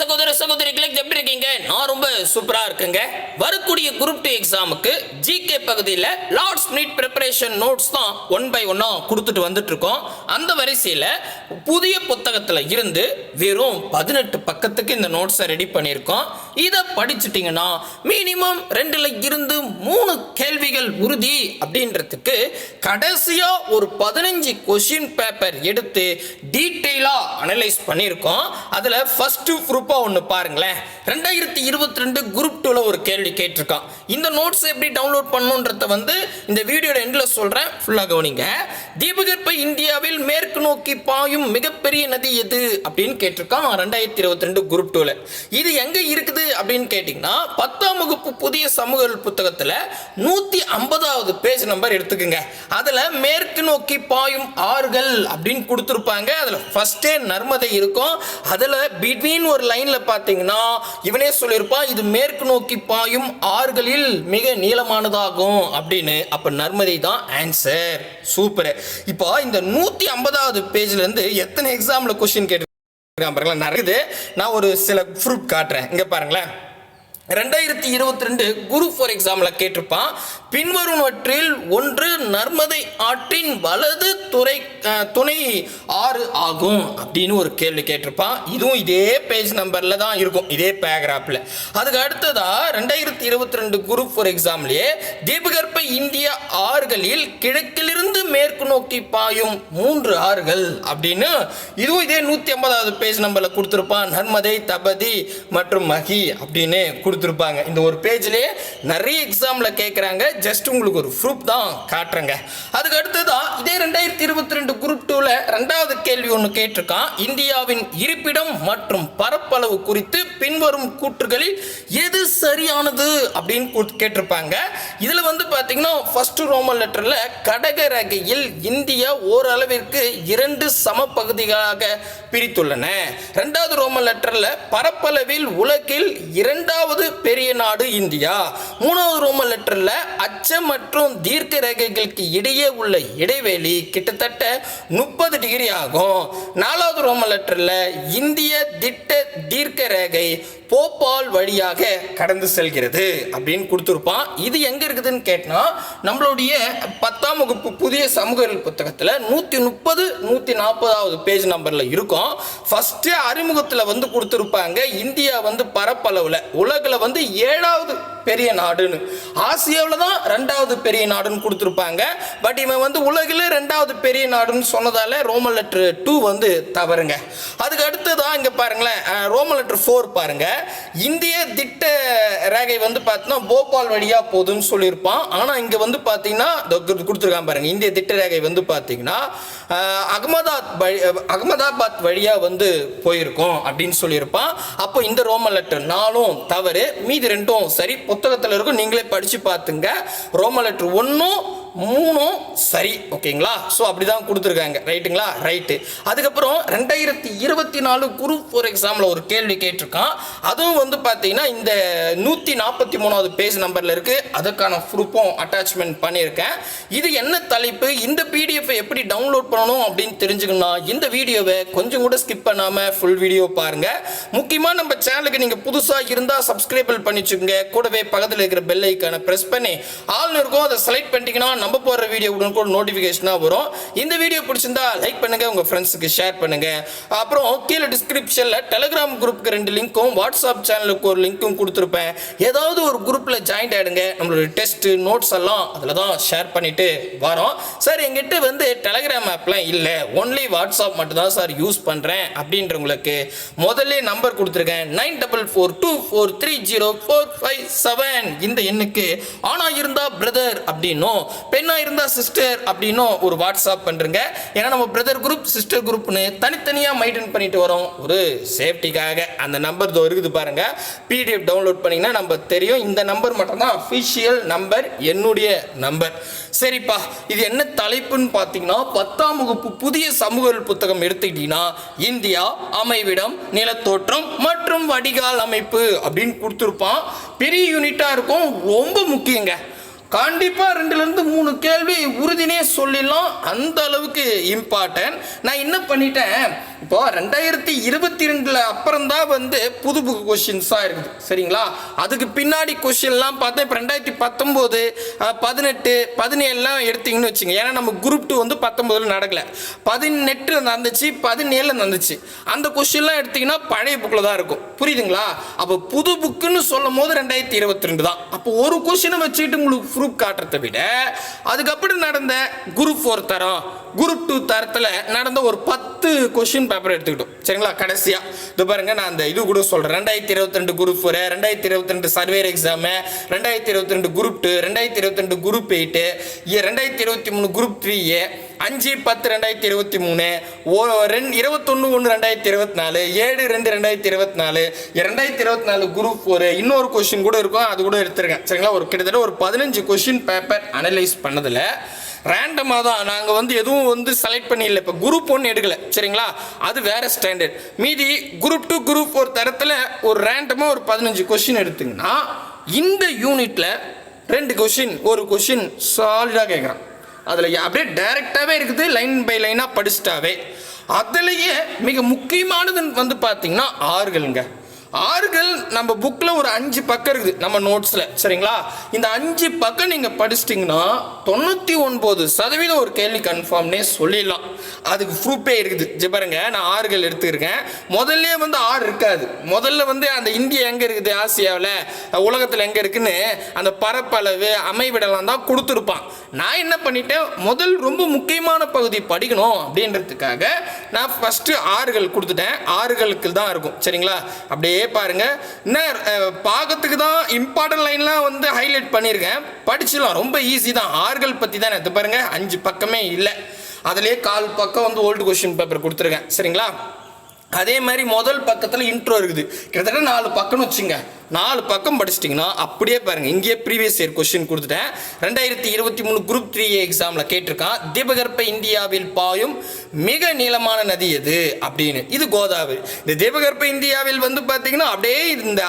சகோதர சகோதரிகளை எப்படி இருக்கீங்க? நான் ரொம்ப சூப்பரா இருக்குங்க. வரக்கூடிய குரூப் டூ எக்ஸாமுக்கு ஜிகே பகுதியில் லார்ட்ஸ் நீட் ப்ரிப்பரேஷன் நோட்ஸ் தான் ஒன் பை ஒன்னா கொடுத்துட்டு வந்துட்டு இருக்கோம் அந்த வரிசையில் புதிய புத்தகத்தில் இருந்து வெறும் பதினெட்டு பக்கத்துக்கு இந்த நோட்ஸை ரெடி பண்ணியிருக்கோம். இதை படிச்சிட்டிங்கன்னா மினிமம் ரெண்டில் இருந்து மூணு கேள்விகள் உறுதி அப்படின்றதுக்கு கடைசியா ஒரு பதினஞ்சு கொஷின் பேப்பர் எடுத்து டீட்டெயிலாக அனலைஸ் பண்ணியிருக்கோம். அதில் ஃபஸ்ட்டு குரூப் குரூப்பாக ஒன்று பாருங்களேன். ரெண்டாயிரத்தி இருபத்தி ரெண்டு குரூப் டூல ஒரு கேள்வி கேட்டிருக்கான். இந்த நோட்ஸ் எப்படி டவுன்லோட் பண்ணணுன்றத வந்து இந்த வீடியோட எண்ட்ல சொல்றேன். ஃபுல்லாக கவனிங்க. தீபகற்ப இந்தியாவில் மேற்கு நோக்கி பாயும் மிகப்பெரிய நதி எது? அப்படின்னு கேட்டிருக்கான் ரெண்டாயிரத்தி இருபத்தி ரெண்டு குரூப் டூல இது எங்கே இருக்குது அப்படின்னு கேட்டிங்கன்னா பத்தாம் வகுப்பு புதிய சமூக புத்தகத்தில் புத்தகத்துல ஐம்பதாவது பேஜ் நம்பர் எடுத்துக்கோங்க. அதில் மேற்கு நோக்கி பாயும் ஆறுகள் அப்படின்னு கொடுத்துருப்பாங்க. அதில் ஃபஸ்ட்டே நர்மதை இருக்கும். அதில் பிட்வீன் ஒரு லைன் லைன்ல பார்த்தீங்கன்னா இவனே சொல்லியிருப்பான் இது மேற்கு நோக்கி பாயும் ஆறுகளில் மிக நீளமானதாகும் அப்படின்னு. அப்போ நர்மதை தான் ஆன்சர் சூப்பர் இப்போ இந்த நூற்றி ஐம்பதாவது பேஜ்லேருந்து எத்தனை எக்ஸாமில் கொஸ்டின் கேட்டு பாருங்களேன். நிறைய நான் ஒரு சில ப்ரூஃப் காட்டுறேன். இங்கே பாருங்களேன். ரெண்டாயிரத்தி இருபத்தி ரெண்டு குரு ஃபார் எக்ஸாமில் கேட்டிருப்பான். பின்வருவற்றில் ஒன்று நர்மதை ஆற்றின் வலது துறை துணை ஆறு ஆகும் அப்படின்னு ஒரு கேள்வி கேட்டிருப்பான். இதுவும் இதே பேஜ் நம்பர்ல தான் இருக்கும். இதே பேராகிராஃபில் அதுக்கு அடுத்ததா ரெண்டாயிரத்தி இருபத்தி ரெண்டு குரு ஃபார் எக்ஸாம்லயே தீபகற்ப இந்திய ஆறுகளில் கிழக்கிலிருந்து மேற்கு நோக்கி பாயும் மூன்று ஆறுகள் அப்படின்னு இதுவும் இதே நூற்றி ஐம்பதாவது பேஜ் நம்பரில் கொடுத்துருப்பான். நர்மதை தபதி மற்றும் மகி அப்படின்னு கொடுத்துருப்பாங்க. இந்த ஒரு பேஜ்லேயே நிறைய எக்ஸாமில் கேட்குறாங்க ஜஸ்ட் உங்களுக்கு ஒரு ப்ரூஃப் தான் காட்டுறேங்க. அதுக்கு அடுத்ததா இதே ரெண்டாயிரத்தி இருபத்தி ரெண்டு குரூப் டூவில் ரெண்டாவது கேள்வி ஒன்று கேட்டிருக்கான். இந்தியாவின் இருப்பிடம் மற்றும் பரப்பளவு குறித்து பின்வரும் கூற்றுகளில் எது சரியானது அப்படின்னு கேட்டிருப்பாங்க. இதில் வந்து பார்த்தீங்கன்னா ஃபர்ஸ்ட் ரோமன் லெட்டரில் கடக ரகையில் இந்தியா ஓரளவிற்கு இரண்டு சம பகுதிகளாக பிரித்துள்ளன. ரெண்டாவது ரோமன் லெட்டரில் பரப்பளவில் உலகில் இரண்டாவது பெரிய நாடு இந்தியா. மூணாவது ரோமன் லெட்டரில் அச்ச மற்றும் தீர்க்க ரேகைகளுக்கு இடையே உள்ள இடைவெளி கிட்டத்தட்ட முப்பது டிகிரி ஆகும். நாலாவது ரோமன் லெட்டரில் இந்திய திட்ட தீர்க்க ரேகை போபால் வழியாக கடந்து செல்கிறது அப்படின்னு கொடுத்துருப்பான். இது எங்க இருக்குதுன்னு கேட்டா நம்மளுடைய பத்தாம் வகுப்பு புதிய சமூக புத்தகத்தில் நூற்றி முப்பது நூற்றி நாற்பதாவது பேஜ் நம்பரில் இருக்கும். ஃபஸ்ட்டு அறிமுகத்தில் வந்து கொடுத்துருப்பாங்க. இந்தியா வந்து பரப்பளவில் உலகில் வந்து ஏழாவது பெரிய நாடுன்னு. ஆசியாவில் தான் ரெண்டாவது பெரிய நாடுன்னு கொடுத்துருப்பாங்க. பட் இவன் வந்து உலகில் ரெண்டாவது பெரிய நாடுன்னு சொன்னதால ரோமன் லெட்ரு டூ வந்து தவறுங்க. அதுக்கு அடுத்ததான் இங்கே பாருங்களேன் ரோமன் லெட்ரு ஃபோர் பாருங்க. இந்திய திட்ட ரேகை வந்து பார்த்தீங்கன்னா போபால் வழியாக போகுதுன்னு சொல்லியிருப்பான். ஆனால் இங்கே வந்து பார்த்தீங்கன்னா கொடுத்துருக்கான் பாருங்க. இந்திய திட்ட ரேகை வந்து பார்த்தீங்கன்னா அகமதாத் வழி அகமதாபாத் வழியாக வந்து போயிருக்கோம் அப்படின்னு சொல்லியிருப்பான். அப்போ இந்த ரோமன் லெட்டர் நாலும் தவறு மீதி ரெண்டும் சரி புத்தகத்தில் இருக்கும் நீங்களே படித்து பார்த்துங்க. ரோமன் லெட்டர் ஒன்றும் மூணும் சரி ஓகேங்களா? ஸோ அப்படி தான் கொடுத்துருக்காங்க. ரைட்டுங்களா ரைட்டு அதுக்கப்புறம் ரெண்டாயிரத்தி இருபத்தி நாலு குரூப் ஃபோர் எக்ஸாமில் ஒரு கேள்வி கேட்டிருக்கான். அதுவும் வந்து பார்த்தீங்கன்னா இந்த நூற்றி நாற்பத்தி மூணாவது பேஜ் நம்பரில் இருக்குது அதுக்கான ப்ரூஃபும் அட்டாச்மெண்ட் பண்ணியிருக்கேன். இது என்ன தலைப்பு? இந்த பிடிஎஃப் எப்படி டவுன்லோட் பண்ணணும் அப்படின்னு தெரிஞ்சுக்கணும் இந்த வீடியோவை கொஞ்சம் கூட ஸ்கிப் பண்ணாமல் ஃபுல் வீடியோ பாருங்கள் முக்கியமாக நம்ம சேனலுக்கு நீங்கள் புதுசாக இருந்தால் சப்ஸ்கிரைபிள் பண்ணிச்சுக்கோங்க. கூடவே பக்கத்தில் இருக்கிற பெல் ஐக்கானை ப்ரெஸ் பண்ணி ஆள்னு இருக்கும் அதை செலக்ட் பண்ணிட்டீங்கன்னா நம்ம போடுற வீடியோ கூட நோட்டிஃபிகேஷனாக வரும். இந்த வீடியோ பிடிச்சிருந்தா லைக் பண்ணுங்க உங்கள் ஃப்ரெண்ட்ஸுக்கு ஷேர் பண்ணுங்க. அப்புறம் கீழே டிஸ்கிரிப்ஷனில் டெலிகிராம் குரூப்புக்கு ரெண்டு லிங்க்கும் வாட்ஸ்அப் சேனலுக்கு ஒரு லிங்க்கும் கொடுத்துருப்பேன். ஏதாவது ஒரு குரூப்பில் ஜாயின் ஆகிடுங்க நம்மளோட டெஸ்ட்டு நோட்ஸ் எல்லாம் அதில் தான் ஷேர் பண்ணிட்டு வரோம். சார் எங்கிட்ட வந்து டெலிகிராம் ஆப்லாம் இல்லை. ஒன்லி வாட்ஸ்அப் மட்டும்தான் சார் யூஸ் பண்ணுறேன் அப்படின்றவங்களுக்கு முதல்ல நம்பர் கொடுத்துருக்கேன். Nine double four two four three zero four five seven. இந்த எண்ணுக்கு ஆனால் இருந்தால் பிரதர் அப்படின்னும். பெண்ணாக இருந்தால் சிஸ்டர் அப்படின்னும் ஒரு வாட்ஸ்அப் பண்ணுறங்க ஏன்னா நம்ம பிரதர் குரூப் சிஸ்டர் குரூப்னு தனித்தனியாக மெயின்டைன் பண்ணிட்டு வரோம். ஒரு சேஃப்டிக்காக அந்த நம்பர் தோ இருக்குது பாருங்க. பிடிஎஃப் டவுன்லோட் பண்ணிங்கன்னா நம்ம தெரியும். இந்த நம்பர் மட்டும்தான் அஃபிஷியல் நம்பர் என்னுடைய நம்பர் சரிப்பா இது என்ன தலைப்புன்னு பார்த்தீங்கன்னா பத்தாம் வகுப்பு புதிய சமூக புத்தகம் எடுத்துக்கிட்டீங்கன்னா இந்தியா அமைவிடம் நிலத்தோற்றம் மற்றும் வடிகால் அமைப்பு அப்படின்னு கொடுத்துருப்பான். பெரிய யூனிட்டாக இருக்கும். ரொம்ப முக்கியங்க. கண்டிப்பாக ரெண்டுலேருந்து மூணு கேள்வி உறுதினே சொல்லிடலாம். அந்த அளவுக்கு இம்பார்ட்டன்ட் நான் என்ன பண்ணிட்டேன்? இப்போ ரெண்டாயிரத்தி இருபத்தி ரெண்டுல அப்புறம்தான் வந்து புது புது கொஷின்ஸாக இருக்குது. சரிங்களா? அதுக்கு பின்னாடி கொஷின்லாம் பார்த்தா இப்போ ரெண்டாயிரத்தி பத்தொம்போது பதினெட்டு பதினேழுலாம் எடுத்தீங்கன்னு வச்சுங்க. ஏன்னா நம்ம குரூப் டூ வந்து பத்தொம்போதில் நடக்கல. பதினெட்டில் நடந்துச்சு பதினேழில் நடந்துச்சு. அந்த கொஷின்லாம் எடுத்தீங்கன்னா பழைய புக்கில் தான் இருக்கும். புரியுதுங்களா? அப்போ புது புக்குன்னு சொல்லும் போது ரெண்டாயிரத்தி இருபத்தி ரெண்டு தான். அப்போ ஒரு கொஷினை வச்சுக்கிட்டு உங்களுக்கு ப்ரூஃப் காட்டுறதை விட அதுக்கப்புறம் நடந்த குரூப் ஃபோர் தரம் குரூப் டூ தரத்தில் நடந்த ஒரு பத்து கொஷின் பேப்பர் எடுத்துக்கிட்டோம். சரிங்களா? கடைசியாக இது பாருங்கள் நான் அந்த இது கூட சொல்கிறேன் ரெண்டாயிரத்தி இருபத்தி ரெண்டு குரூப் ஃபோர் ரெண்டாயிரத்தி இருபத்தி ரெண்டு சர்வேர் எக்ஸாமு ரெண்டாயிரத்தி இருபத்தி ரெண்டு குரூப் டூ ரெண்டாயிரத்தி இருபத்தி ரெண்டு குரூப் எயிட்டு ரெண்டாயிரத்தி இருபத்தி மூணு குரூப் த்ரீ அஞ்சு பத்து ரெண்டாயிரத்தி இருபத்தி மூணு ஓ ரெண்டு இருபத்தொன்று ஒன்று ரெண்டாயிரத்தி இருபத்தி நாலு ஏழு ரெண்டு ரெண்டாயிரத்தி இருபத்தி நாலு ரெண்டாயிரத்தி இருபத்தி நாலு குரூப் ஒரு இன்னொரு கொஷின் கூட இருக்கும் அது கூட எடுத்துருக்கேன். சரிங்களா? ஒரு கிட்டத்தட்ட ஒரு பதினஞ்சு கொஷின் பேப்பர் அனலைஸ் பண்ணதில் ரேண்டமாக தான். நாங்கள் வந்து எதுவும் வந்து செலக்ட் பண்ணிடல இப்போ குரூப் ஒன்று எடுக்கலை. சரிங்களா? அது வேறு ஸ்டாண்டர்ட் மீதி குரூப் டூ குரூப் ஒரு தரத்தில் ஒரு ரேண்டமாக ஒரு பதினஞ்சு கொஷின் எடுத்திங்கன்னா இந்த யூனிட்டில் ரெண்டு கொஷின் ஒரு கொஷின் சாலிடாக கேட்குறான் அதில் அப்படியே டைரெக்டாகவே இருக்குது லைன் பை லைனாக படிச்சிட்டாவே. அதுலேயே மிக முக்கியமானதுன்னு வந்து பார்த்தீங்கன்னா ஆறுகளுங்க. ஆறுகள் நம்ம புக்கில் ஒரு அஞ்சு பக்கம் இருக்குது. நம்ம நோட்ஸில் சரிங்களா? இந்த அஞ்சு பக்கம் நீங்கள் படிச்சிட்டிங்கன்னா தொண்ணூற்றி ஒன்பது சதவீதம் ஒரு கேள்வி கன்ஃபார்ம்னே சொல்லிடலாம். அதுக்கு ப்ரூஃபே இருக்குது. ஜிபருங்க நான் ஆறுகள் எடுத்துருக்கேன். முதல்ல வந்து ஆறு இருக்காது. முதல்ல வந்து அந்த இந்தியா எங்கே இருக்குது? ஆசியாவில். உலகத்தில் எங்கே இருக்குன்னு அந்த பரப்பளவு அமைவிடலாம் தான் கொடுத்துருப்பான். நான் என்ன பண்ணிட்டேன்? முதல் ரொம்ப முக்கியமான பகுதி படிக்கணும் அப்படின்றதுக்காக நான் ஃபஸ்ட்டு ஆறுகள் கொடுத்துட்டேன். ஆறுகளுக்கு தான் இருக்கும். சரிங்களா? அப்படியே பாருங்க. என்ன இன்னும் பாகத்துக்கு தான் இம்பார்ட்டன்ட் லைன்லாம் வந்து ஹைலைட் பண்ணியிருக்கேன். படிச்சிடலாம் ரொம்ப ஈஸி தான். ஆறுகள் பற்றி தான் இது பாருங்க அஞ்சு பக்கமே இல்லை. அதுலேயே கால் பக்கம் வந்து ஓல்டு கொஷின் பேப்பர் கொடுத்துருக்கேன். சரிங்களா? அதே மாதிரி முதல் பக்கத்தில் இன்ட்ரோ இருக்குது. கிட்டத்தட்ட நாலு பக்கம்னு வச்சுங்க. நாலு பக்கம் படிச்சிட்டிங்கன்னா அப்படியே பாருங்க இங்கேயே ப்ரீவியஸ் இயர் கொஸ்டின் கொடுத்துட்டேன். ரெண்டாயிரத்தி இருபத்தி மூணு குரூப் த்ரீ எக்ஸாமில் கேட்டிருக்கான் தீபகற்ப இந்தியாவில் பாயும் மிக நீளமான நதி எது? அப்படின்னு. இது கோதாவரி. இந்த தீபகற்ப இந்தியாவில் வந்து பார்த்தீங்கன்னா அப்படியே இந்த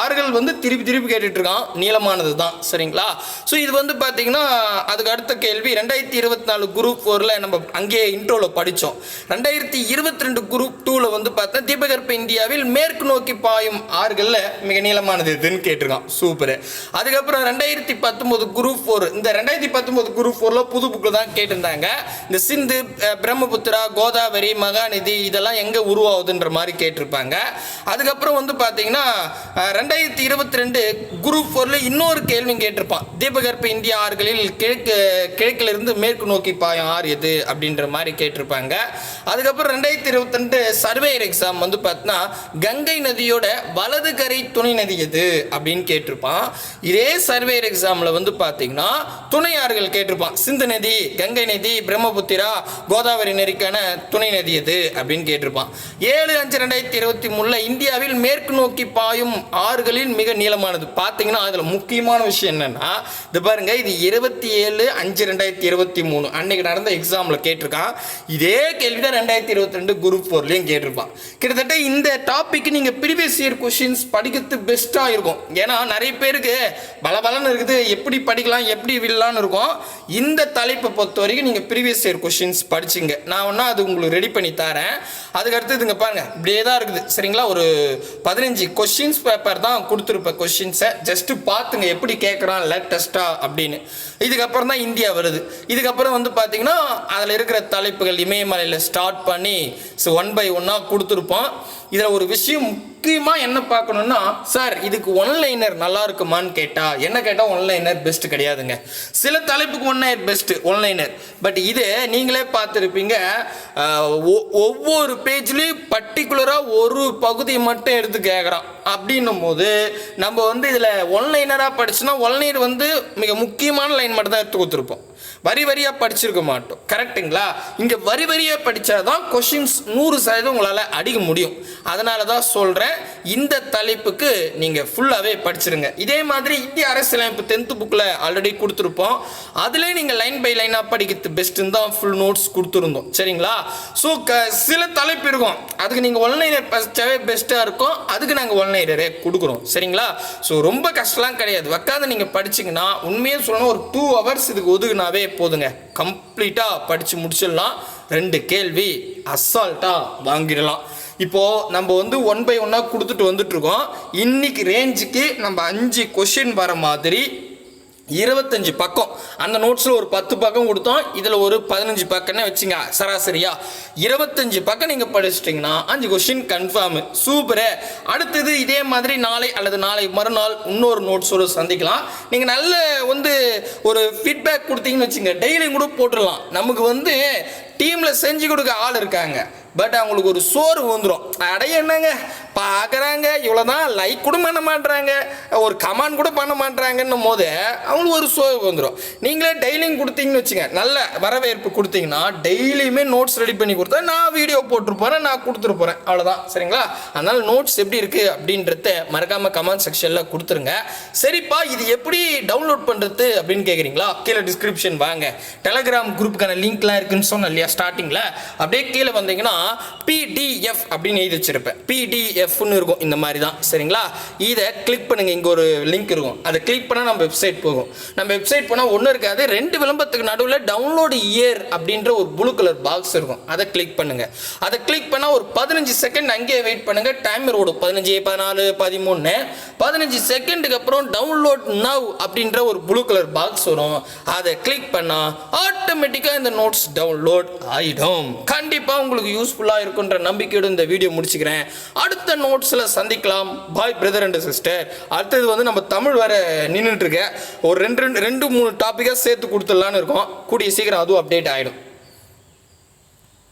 ஆறுகள் வந்து திருப்பி திருப்பி கேட்டுட்ருக்கான் நீளமானது தான் சரிங்களா? ஸோ இது வந்து பார்த்தீங்கன்னா அதுக்கு அடுத்த கேள்வி ரெண்டாயிரத்தி இருபத்தி நாலு குரூப் ஃபோரில் நம்ம அங்கேயே இன்ட்ரோவில் படித்தோம் ரெண்டாயிரத்தி இருபத்தி ரெண்டு குரூப் டூவில் வந்து பார்த்தா தீபகற்ப இந்தியாவில் மேற்கு நோக்கி பாயும் ஆறுகளில் மிக நீளமானது எதுன்னு கேட்டிருக்கான். சூப்பர். அதுக்கப்புறம் ரெண்டாயிரத்தி பத்தொம்போது குரூப் ஃபோர் இந்த ரெண்டாயிரத்தி பத்தொம்போது குரூப் ஃபோரில் புது புக்கில் தான் கேட்டிருந்தாங்க. இந்த சிந்து பிரம்மபுத்திரா கோதாவரி மகாநதி இதெல்லாம் எங்கே உருவாகுதுன்ற மாதிரி கேட்டிருப்பாங்க. அதுக்கப்புறம் வந்து பார்த்தீங்கன்னா ரெண்டாயிரத்தி இருபத்தி ரெண்டு குரூப் ஃபோரில் இன்னொரு கேள்வி கேட்டிருப்பான். தீபகற்ப இந்திய ஆறுகளில் கிழக்கு கிழக்கிலிருந்து மேற்கு நோக்கி பாயம் ஆறு எது அப்படின்ற மாதிரி கேட்டிருப்பாங்க. அதுக்கப்புறம் ரெண்டாயிரத்தி இருபத்தி ரெண்டு சர்வேயர் எக்ஸாம் வந்து பார்த்தீங்கன்னா கங்கை நதியோட வலது கரை துணை நதி எது அப்படின்னு கேட்டிருப்பான். இதே சர்வேயர் எக்ஸாமில் வந்து பார்த்தீங்கன்னா துணை ஆறுகள் கேட்டிருப்பான். சிந்து நதி கங்கை நதி பிரம்மபுத்திரா கோதாவரி நதிக்கான துணை நதி எது அப்படின்னு கேட்டிருப்பான். ஏழு அஞ்சு ரெண்டாயிரத்தி இருபத்தி மூணில் இந்தியாவில் மேற்கு நோக்கி பாயும் ஆறுகளில் மிக நீளமானது. பார்த்தீங்கன்னா அதில் முக்கியமான விஷயம் என்னன்னா இது பாருங்க இது இருபத்தி ஏழு அஞ்சு ரெண்டாயிரத்தி இருபத்தி மூணு. அன்னைக்கு நடந்த எக்ஸாமில் கேட்டிருக்கான். இதே கேள்வி தான் ரெண்டாயிரத்தி இருபத்தி ரெண்டு குரூப் ஃபோர்லேயும் கேட்டிருப்பான். கிட்டத்தட்ட இந்த டாபிக் நீங்கள் ப்ரீவியஸ் இயர் கொஷின்ஸ் படிக்கிறது பெஸ்ட்டாக இருக்கும். ஏன்னா நிறைய பேருக்கு பலபலன்னு இருக்குது. எப்படி படிக்கலாம் எப்படி விடலான்னு இருக்கும். இந்த தலைப்பை பொறுத்த வரைக்கும் நீங்கள் ப்ரீவியஸ் இயர் கொஷின்ஸ் படிச்சிங்க. நான் ஒன்றா அது உங்களுக்கு ரெடி பண்ணி தரேன். அதுக்கடுத்து இதுங்க பாருங்க. இப்படியே தான் இருக்குது. சரிங்களா? ஒரு பதினஞ்சு கொஷின்ஸ் பேப்பர் தான் கொடுத்துருப்பேன் கொஷின்ஸை ஜஸ்ட்டு பார்த்துங்க எப்படி கேட்குறான் லேட்டஸ்ட்டாக அப்படின்னு. இதுக்கப்புறம் தான் இந்தியா வருது. இதுக்கப்புறம் வந்து பார்த்தீங்கன்னா அதில் இருக்கிற தலைப்புகள் இமயமலையில் ஸ்டார்ட் பண்ணி ஸோ ஒன் பை ஒன்னாக கொடுத்துருப்போம். இதில் ஒரு விஷயம் முக்கியமாக என்ன பார்க்கணுன்னா சார் இதுக்கு ஒன்லைனர் நல்லா இருக்குமான்னு கேட்டால் என்ன கேட்டால் ஒன்லைனர் பெஸ்ட் கிடையாதுங்க. சில தலைப்புக்கு ஒன்லைனர் பெஸ்ட்டு ஒன்லைனர் பட் இது நீங்களே பார்த்துருப்பீங்க. ஒ- ஒவ்வொரு பேஜ்லேயும் பர்டிகுலராக ஒரு பகுதியை மட்டும் எடுத்து கேட்குறான் அப்படின்னும் போது நம்ம வந்து இதில் ஒன்லைனராக படிச்சுன்னா ஒன்லைனர் வந்து மிக முக்கியமான லைன் மட்டும் தான் எடுத்து கொடுத்துருப்போம். வரி வரியாக படிச்சிருக்க மாட்டோம். கரெக்ட்டுங்களா இங்கே வரி வரியாக படித்தா தான் கொஷின்ஸ் நூறு சதவீதம் உங்களால் அடிக்க முடியும். அதனால தான் சொல்கிறேன் இந்த தலைப்புக்கு நீங்கள் ஃபுல்லாகவே படிச்சிருங்க. இதே மாதிரி இந்திய அரசியலமைப்பு டென்த்து புக்கில் ஆல்ரெடி கொடுத்துருப்போம். அதிலே நீங்கள் லைன் பை லைனாக படிக்கிறது பெஸ்ட்டுன்னு தான் ஃபுல் நோட்ஸ் கொடுத்துருந்தோம். சரிங்களா? ஸோ க சில தலைப்பு இருக்கும். அதுக்கு நீங்கள் ஒன்லைனர் படித்தாவே பெஸ்ட்டாக இருக்கும். அதுக்கு நாங்கள் ஒன்லைனரே கொடுக்குறோம். சரிங்களா? ஸோ ரொம்ப கஷ்டம்லாம் கிடையாது. உட்காந்து நீங்கள் படிச்சீங்கன்னா உண்மையாக சொல்லணும் ஒரு டூ ஹவர்ஸ் இதுக்கு ஒதுக்குனாவே போதுங்க. கம்ப்ளீட்டாக படித்து முடிச்சிடலாம். ரெண்டு கேள்வி அசால்ட்டாக வாங்கிடலாம். இப்போது நம்ம வந்து ஒன் பை ஒன்னாக கொடுத்துட்டு வந்துட்டுருக்கோம். இன்னைக்கு ரேஞ்சுக்கு நம்ம அஞ்சு கொஷின் வர மாதிரி இருபத்தஞ்சு பக்கம். அந்த நோட்ஸில் ஒரு பத்து பக்கம் கொடுத்தோம். இதில் ஒரு பதினஞ்சு பக்கம்னே வச்சுங்க. சராசரியா. இருபத்தஞ்சு பக்கம் நீங்கள் படிச்சிட்டிங்கன்னா அஞ்சு கொஷின் கன்ஃபார்மு சூப்பரு. அடுத்தது இதே மாதிரி நாளை அல்லது நாளை மறுநாள் இன்னொரு நோட்ஸோடு சந்திக்கலாம். நீங்கள் நல்ல வந்து ஒரு ஃபீட்பேக் கொடுத்தீங்கன்னு வச்சுங்க. டெய்லியும் கூட போட்டுடலாம். நமக்கு வந்து டீமில் செஞ்சு கொடுக்க ஆள் இருக்காங்க. பட் அவங்களுக்கு ஒரு சோர்வு வந்துடும் அடைய என்னங்க? பார்க்குறாங்க இவ்வளோ தான் லைக் கூட பண்ண மாட்றாங்க. ஒரு கமெண்ட் கூட பண்ண மாட்றாங்கன்னும் போது அவங்களுக்கு ஒரு சோர்வு வந்துடும் நீங்களே டெய்லியும் கொடுத்தீங்கன்னு வச்சுங்க. நல்ல வரவேற்பு கொடுத்தீங்கன்னா டெய்லியுமே நோட்ஸ் ரெடி பண்ணி கொடுத்தா நான் வீடியோ போட்டிருப்போறேன் நான் கொடுத்துருப்போறேன் அவ்வளோதான் சரிங்களா? அதனால் நோட்ஸ் எப்படி இருக்குது அப்படின்றத மறக்காமல் கமெண்ட் செக்ஷனில் கொடுத்துருங்க. சரிப்பா இது எப்படி டவுன்லோட் பண்ணுறது அப்படின்னு கேட்குறீங்களா கீழே டிஸ்கிரிப்ஷன் வாங்க. டெலகிராம் குரூப்புக்கான லிங்க்லாம் இருக்குன்னு சொன்னேன் இல்லையா ஸ்டார்டிங்கில் அப்படியே கீழே வந்தீங்கன்னா பி டி பிடிஎஃப் அப்படின்னு எழுதி வச்சிருப்பேன். பிடிஎஃப்னு இருக்கும் இந்த மாதிரி தான் சரிங்களா? இதை கிளிக் பண்ணுங்க இங்கே ஒரு லிங்க் இருக்கும். அதை கிளிக் பண்ணால் நம்ம வெப்சைட் போகும். நம்ம வெப்சைட் போனால் ஒன்றும் இருக்காது. ரெண்டு விளம்பரத்துக்கு நடுவில் டவுன்லோடு இயர் அப்படின்ற ஒரு ப்ளூ கலர் பாக்ஸ் இருக்கும். அதை கிளிக் பண்ணுங்க. அதை கிளிக் பண்ணால் ஒரு பதினஞ்சு செகண்ட் அங்கேயே வெயிட் பண்ணுங்க. டைமர் ஓடும். பதினஞ்சு பதினாலு பதிமூணு பதினஞ்சு செகண்டுக்கு அப்புறம் டவுன்லோட் நவ் அப்படின்ற ஒரு ப்ளூ கலர் பாக்ஸ் வரும். அதை கிளிக் பண்ணால் ஆட்டோமேட்டிக்காக இந்த நோட்ஸ் டவுன்லோட் ஆகிடும் கண்டிப்பாக உங்களுக்கு யூஸ்ஃபுல்லாக இருக்குன்ற நம்பிக்கையோட இந்த வீடியோ முடிச்சுக்கிறேன். அடுத்த நோட்ஸில் சந்திக்கலாம். பாய் பிரதர் அண்ட் சிஸ்டர் அடுத்தது வந்து நம்ம தமிழ் வேற நின்றுட்டு இருக்க ஒரு ரெண்டு ரெண்டு ரெண்டு மூணு டாப்பிக்காக சேர்த்து கொடுத்துடலான்னு இருக்கோம். கூடிய சீக்கிரம் அதுவும் அப்டேட் ஆகிடும்